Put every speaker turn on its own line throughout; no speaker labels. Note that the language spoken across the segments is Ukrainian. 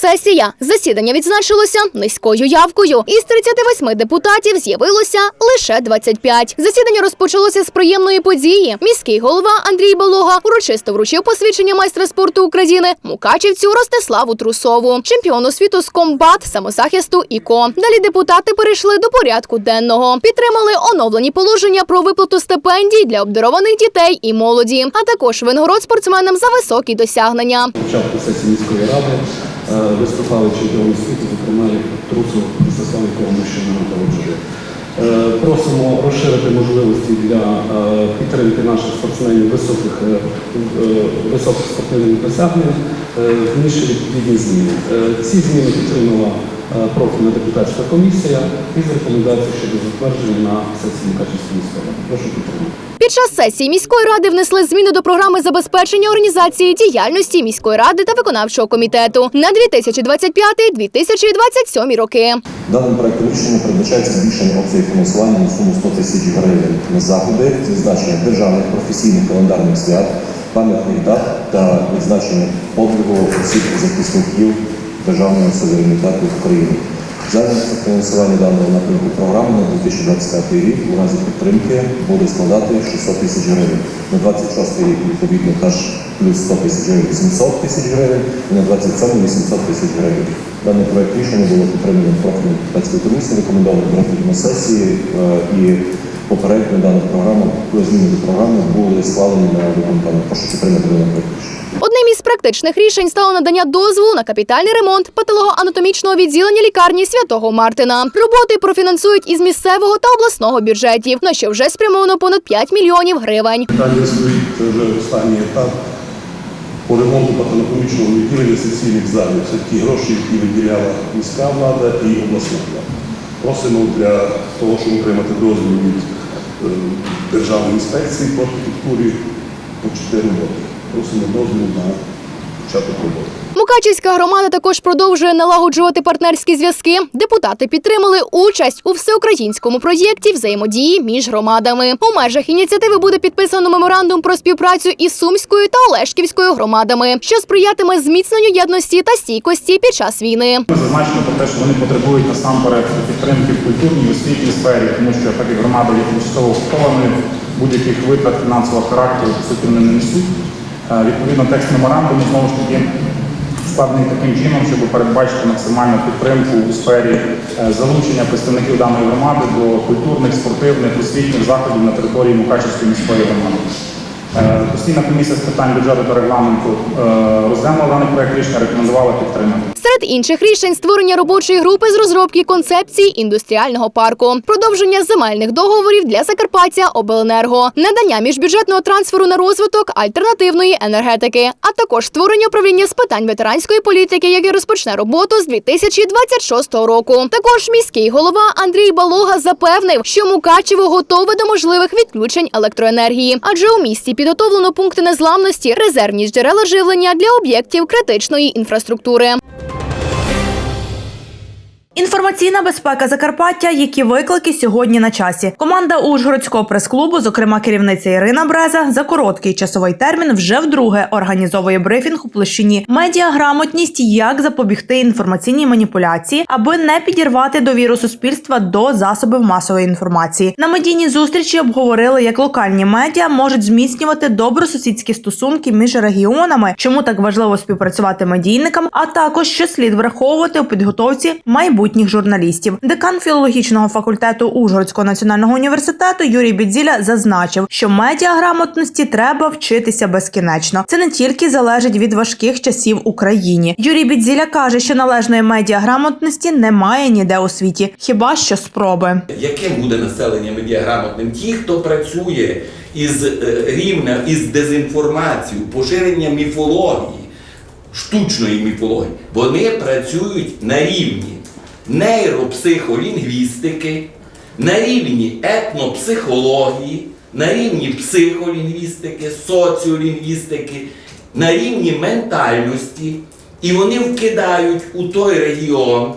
сесія. Засідання відзначилося низькою явкою. Із 38 депутатів з'явилося лише 25. Засідання розпочалося з приємної події. Міський голова Андрій Балога урочисто вручив посвідчення майстра спорту України мукачівцю Ростиславу Трусову, чемпіону світу з комбат, самозахисту ІКО. Далі депутати перейшли до порядку денного. Підтримали оновлені положення про виплату стипендій для обдарованих дітей і молоді, а також винагород спортсменам за високі досягнення.
Початку сесії міської ради виступали чемпіони світу, зокрема як Трусов Ростислав, якого ми ще не нагороджували. Е, Просимо розширити можливості для е, підтримки наших спортсменів високих, е, е, високих спортивних досягнень, внішні відповідні зміни. Е, Ці зміни підтримала е, профільна депутатська комісія із рекомендацією щодо затвердження на сесії міської ради. Прошу підтримати.
Під час сесії міської ради внесли зміни до програми забезпечення організації діяльності міської ради та виконавчого комітету на 2025-2027 роки.
Даним проектом рішення передбачається збільшення обсягів фінансування на суму 100 тисяч гривень на заходи з відзначення державних професійних календарних свят, пам'ятних дат та відзначення подвигу осіб захисників державного суверенітету України. Загальне фінансування даного напрямку програми на 2025 рік у разі підтримки буде складати 600 тисяч гривень. На 26 рік відповідно теж плюс 100 тисяч гривень 700 тисяч гривень і на 27 800 тисяч гривень. Даний проект рішення було підтримано профільною депутатською комісією, рекомендовано профіль сесії е, і попередньо дана програма, зміни до програми були схвалені на виконкомі. Прошу підтримати даний проект рішення.
Практичних рішень стало надання дозволу на капітальний ремонт патологоанатомічного відділення лікарні святого Мартина. Роботи профінансують із місцевого та обласного бюджетів, на що вже спрямовано понад 5 мільйонів гривень.
Стоїть це вже останній етап по ремонту патанатомічного відділення сесійних залів. Це ті гроші, які виділяла міська влада і обласна влада. Просимо для того, щоб отримати дозвіл від е, Державної інспекції по архітектурі почати роботи. Просимо дозвіл на початок роботи.
Мукачівська громада також продовжує налагоджувати партнерські зв'язки. Депутати підтримали участь у всеукраїнському проєкті взаємодії між громадами. У межах ініціативи буде підписано меморандум про співпрацю із Сумською та Олешківською громадами, що сприятиме зміцненню єдності та стійкості під час війни.
Зазначено про те, що вони потребують насамперед підтримки в культурній освітній сфері, тому що так як громада є тимчасово окупованою, будь-яких витрат фінансового характеру суті не несуть. Е, Відповідно, текст меморандуму знову ж таки складений таким чином, щоб передбачити максимальну підтримку у сфері е, залучення представників даної громади до культурних, спортивних, освітніх заходів на території Мукачівської міської громади. Е, Постійна комісія з питань бюджету та регламенту розглянула даний проект рішення, рекомендувала підтримати.
Серед інших рішень створення робочої групи з розробки концепції індустріального парку, продовження земельних договорів для Закарпаття Обленерго, надання міжбюджетного трансферу на розвиток альтернативної енергетики, а також створення управління з питань ветеранської політики, яке розпочне роботу з 2026 року. Також міський голова Андрій Балога запевнив, що Мукачево готове до можливих відключень електроенергії, адже у місті підготовлено пункти незламності, резервні джерела живлення для об'єктів критичної інфраструктури.
Інформаційна безпека Закарпаття, які виклики сьогодні на часі. Команда Ужгородського прес-клубу, зокрема керівниця Ірина Бреза, за короткий часовий термін вже вдруге організовує брифінг у площині медіаграмотність, як запобігти інформаційній маніпуляції, аби не підірвати довіру суспільства до засобів масової інформації. На медійній зустрічі обговорили, як локальні медіа можуть зміцнювати добросусідські стосунки між регіонами, чому так важливо співпрацювати медійникам, а також що слід враховувати у підготовці майбутніх журналістів. Декан філологічного факультету Ужгородського національного університету Юрій Бідзіля зазначив, що медіаграмотності треба вчитися безкінечно. Це не тільки залежить від важких часів Україні. Юрій Бідзіля каже, що належної медіаграмотності немає ніде у світі, хіба що спроби.
Яким буде населення медіаграмотним? Ті, хто працює із е, рівня із дезінформацією, поширенням міфології, штучної міфології, вони працюють на рівні нейропсихолінгвістики, на рівні етнопсихології, на рівні психолінгвістики, соціолінгвістики, на рівні ментальності, і вони вкидають у той регіон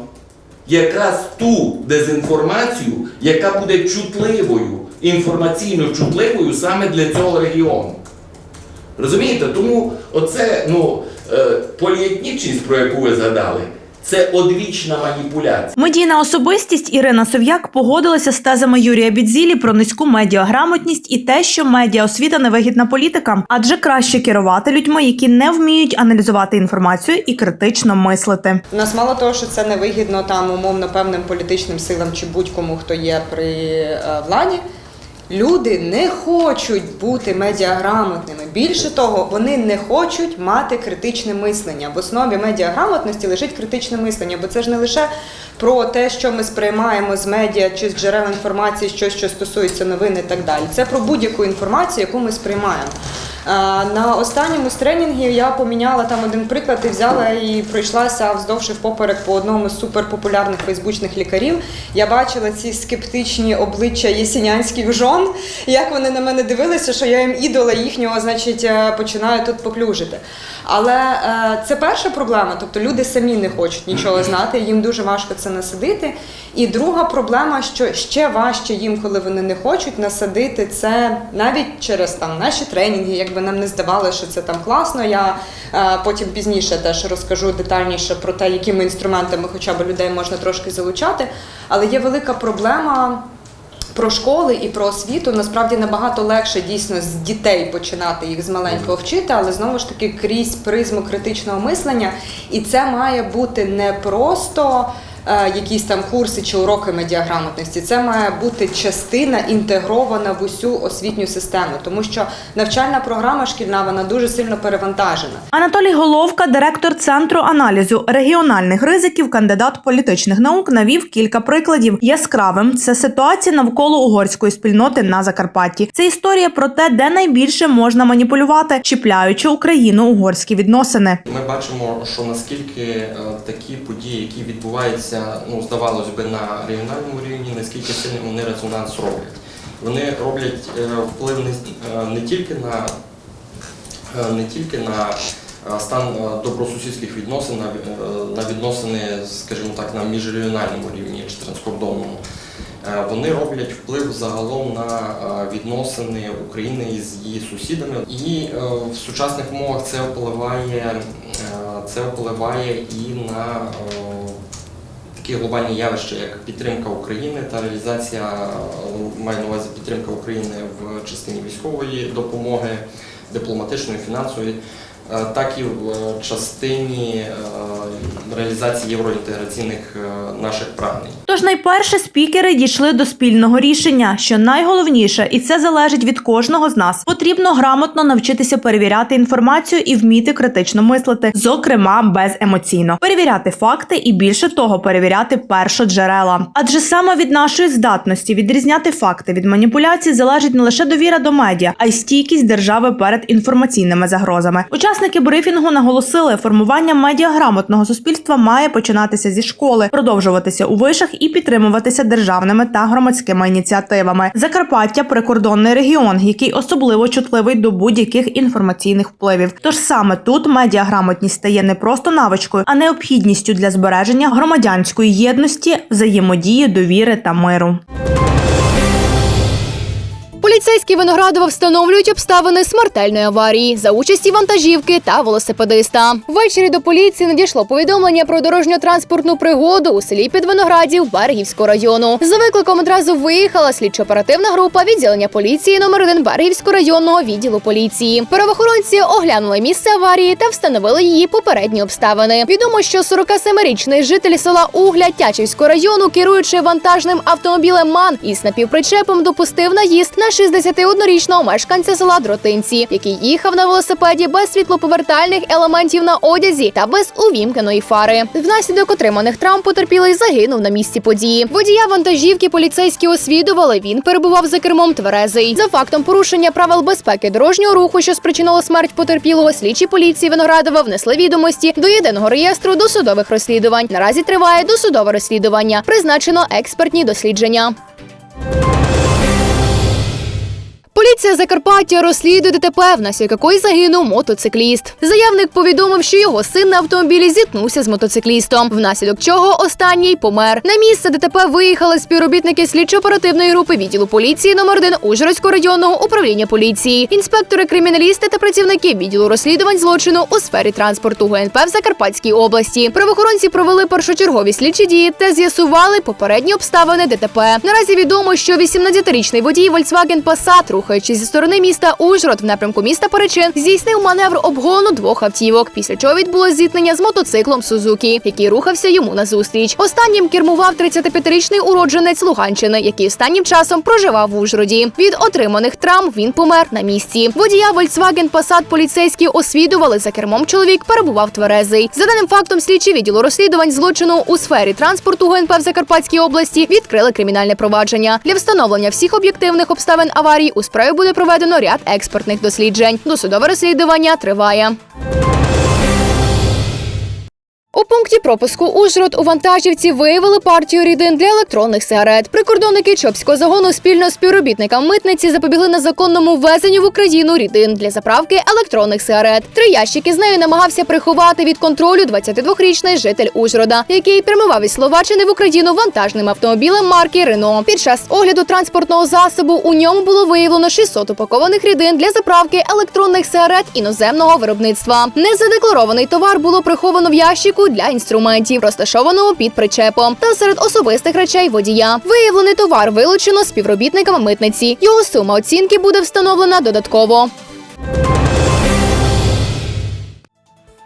якраз ту дезінформацію, яка буде чутливою, інформаційно чутливою саме для цього регіону. Розумієте? Тому оце, ну, е, поліетнічність, про яку ви згадали, це одвічна маніпуляція.
Медійна особистість Ірина Сов'як погодилася з тезами Юрія Бідзілі про низьку медіаграмотність і те, що медіаосвіта невигідна політикам, адже краще керувати людьми, які не вміють аналізувати інформацію і критично мислити.
У нас мало того, що це невигідно там умовно певним політичним силам чи будь-кому, хто є при е, владі. Люди не хочуть бути медіаграмотними. Більше того, вони не хочуть мати критичне мислення. В основі медіаграмотності лежить критичне мислення, бо це ж не лише про те, що ми сприймаємо з медіа чи з джерел інформації, щось, що стосується новин і так далі. Це про будь-яку інформацію, яку ми сприймаємо. На останньому з тренінгів я поміняла там один приклад і взяла і пройшлася вздовж і впоперек по одному з суперпопулярних фейсбучних лікарів. Я бачила ці скептичні обличчя єсінянських жон, як вони на мене дивилися, що я їм ідола їхнього, значить, е, починаю тут поклюжити. Але е, це перша проблема, тобто люди самі не хочуть нічого знати, їм дуже важко це насадити. І друга проблема, що ще важче їм, коли вони не хочуть насадити це навіть через там наші тренінги, якби нам не здавалося, що це там класно. Я е, потім пізніше теж розкажу детальніше про те, якими інструментами хоча б людей можна трошки залучати. Але є велика проблема. Про школи і про освіту насправді набагато легше дійсно з дітей починати їх з маленького вчити, але знову ж таки крізь призму критичного мислення. І це має бути не просто якісь там курси чи уроки медіаграмотності. Це має бути частина інтегрована в усю освітню систему, тому що навчальна програма шкільна вона дуже сильно перевантажена.
Анатолій Головка, директор центру аналізу регіональних ризиків, кандидат політичних наук, навів кілька прикладів. Яскравим це ситуація навколо угорської спільноти на Закарпатті. Це історія про те, де найбільше можна маніпулювати, чіпляючи україно-угорські відносини.
Ми бачимо, що наскільки е, такі події, які відбуваються, ну здавалось би, на регіональному рівні, наскільки сильно вони резонанс роблять. Вони роблять е, вплив не, е, не тільки на е, не тільки на стан добросусідських відносин, на, відносини, скажімо так, на міжрегіональному рівні чи транскордонному. Вони роблять вплив загалом на відносини України з її сусідами, і в сучасних умовах це впливає, це впливає і на такі глобальні явища, як підтримка України та реалізація е, маю на увазі підтримка України в частині військової допомоги, дипломатичної, фінансової, е, так і в е, частині реалізації євроінтеграційних е, наших прагнень.
Тож найперше спікери дійшли до спільного рішення, що найголовніше, і це залежить від кожного з нас. Потрібно грамотно навчитися перевіряти інформацію і вміти критично мислити, зокрема беземоційно, перевіряти факти і більше того, перевіряти першоджерела. Адже саме від нашої здатності відрізняти факти від маніпуляцій залежить не лише довіра до медіа, а й стійкість держави перед інформаційними загрозами. Учасники брифінгу наголосили, формування медіаграмотного суспільства має починатися зі школи, продовжуватися у вишах і підтримуватися державними та громадськими ініціативами. Закарпаття прикордонний регіон, який особливо чутливий до будь-яких інформаційних впливів. Тож саме тут медіаграмотність стає не просто навичкою, а необхідністю для збереження громадянської єдності, взаємодії, довіри та миру.
Поліцейські Виноградова встановлюють обставини смертельної аварії за участі вантажівки та велосипедиста. Ввечері до поліції надійшло повідомлення про дорожньо-транспортну пригоду у селі Підвиноградів Берегівського району. За викликом одразу виїхала слідчо-оперативна група відділення поліції номер 1 Берегівського районного відділу поліції. Правоохоронці оглянули місце аварії та встановили її попередні обставини. Відомо, що 47-річний житель села Угля Тячівського району, керуючи вантажним автомобілем МАН із напівпричепом, допустив наїзд на 61-річного мешканця села Дротинці, який їхав на велосипеді без світлоповертальних елементів на одязі та без увімкненої фари. Внаслідок отриманих травм потерпілий загинув на місці події. Водія вантажівки поліцейські освідували. Він перебував за кермом тверезий. За фактом порушення правил безпеки дорожнього руху, що спричинило смерть потерпілого, слідчі поліції Виноградова внесли відомості до єдиного реєстру досудових розслідувань. Наразі триває досудове розслідування. Призначено експертні дослідження. Поліція Закарпаття розслідує ДТП, внаслідок якої загинув мотоцикліст. Заявник повідомив, що його син на автомобілі зіткнувся з мотоциклістом, внаслідок чого останній помер. На місце ДТП виїхали співробітники слідчо-оперативної групи відділу поліції номер 1 Ужгородського районного управління поліції, інспектори криміналісти та працівники відділу розслідувань злочину у сфері транспорту ГНП в Закарпатській області. Правоохоронці провели першочергові слідчі дії та з'ясували попередні обставини ДТП. Наразі відомо, що 18-річний водій Volkswagen Passat, рухаючись зі сторони міста Ужгород в напрямку міста Перечин, здійснив маневр обгону двох автівок, після чого відбулось зіткнення з мотоциклом Сузукі, який рухався йому назустріч. Останнім кермував 35-річний уродженець Луганщини, який останнім часом проживав в Ужгороді. Від отриманих травм він помер на місці. Водія Volkswagen Passat поліцейські освідували за кермом. Чоловік перебував тверезий. За даним фактом, слідчі відділу розслідувань злочину у сфері транспорту ГНП в Закарпатській області відкрили кримінальне провадження. Для встановлення всіх об'єктивних обставин аварії у справі буде проведено ряд експертних досліджень. Досудове розслідування триває. Пункті пропуску Ужгород у вантажівці виявили партію рідин для електронних сигарет. Прикордонники Чопського загону спільно з співробітниками митниці запобігли незаконному ввезенню в Україну рідин для заправки електронних сигарет. Три ящики з нею намагався приховати від контролю 22-річний житель Ужгорода, який прямував із Словаччини в Україну вантажним автомобілем марки Рено. Під час огляду транспортного засобу у ньому було виявлено 600 упакованих рідин для заправки електронних сигарет іноземного виробництва. Незадекларований товар було приховано в ящику для інструментів, розташованого під причепом, та серед особистих речей водія. Виявлений товар вилучено співробітниками митниці. Його сума оцінки буде встановлена додатково.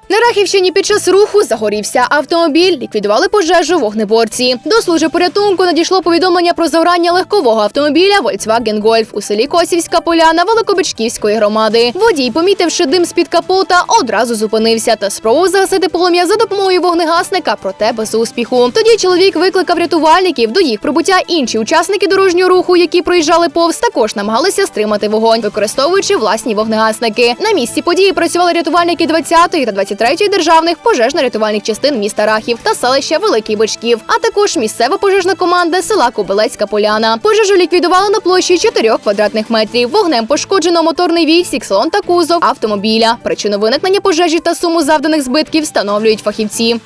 На Рахівщині під час руху загорівся автомобіль, ліквідували пожежу вогнеборці. До служби порятунку надійшло повідомлення про загорання легкового автомобіля Volkswagen Golf у селі Косівська Поляна Великобичківської громади. Водій, помітивши дим з-під капота, одразу зупинився та спробував загасити полум'я за допомогою вогнегасника, проте без успіху. Тоді чоловік викликав рятувальників. До їх прибуття інші учасники дорожнього руху, які проїжджали повз, також намагалися стримати вогонь, використовуючи власні вогнегасники. На місці події працювали рятувальники 20-ї та 23-ї державних пожежно-рятувальних частин міста Рахів та селища Великий Бичків, а також місцева пожежна команда села Кобилецька Поляна. Пожежу ліквідували на площі 4 квадратних метрів. Вогнем пошкоджено моторний відсік, салон та кузов автомобіля. Причину виникнення пожежі та суму завданих збитків встановлюють фахівці.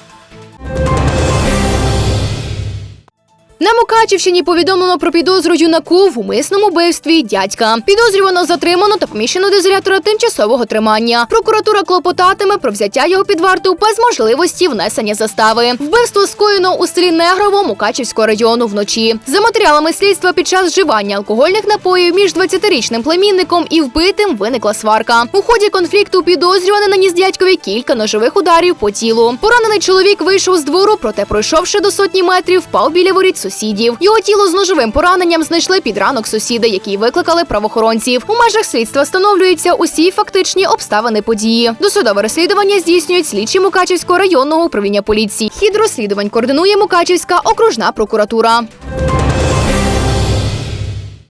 На Мукачівщині повідомлено про підозру юнаку в умисному вбивстві дядька. Підозрювано затримано та поміщено до ізолятора тимчасового тримання. Прокуратура клопотатиме про взяття його під варту без можливості внесення застави. Вбивство скоєно у селі Негрово Мукачівського району вночі. За матеріалами слідства під час вживання алкогольних напоїв між 20-річним племінником і вбитим виникла сварка. У ході конфлікту підозрюваний наніс дядькові кілька ножових ударів по тілу. Поранений чоловік вийшов з двору, проте пройшовши до сотні метрів, впав біля воріт сусідів. Його тіло з ножовим пораненням знайшли під ранок сусіди, які викликали правоохоронців. У межах слідства встановлюються усі фактичні обставини події. Досудове розслідування здійснюють слідчі Мукачівського районного управління поліції. Хід розслідувань координує Мукачівська окружна прокуратура.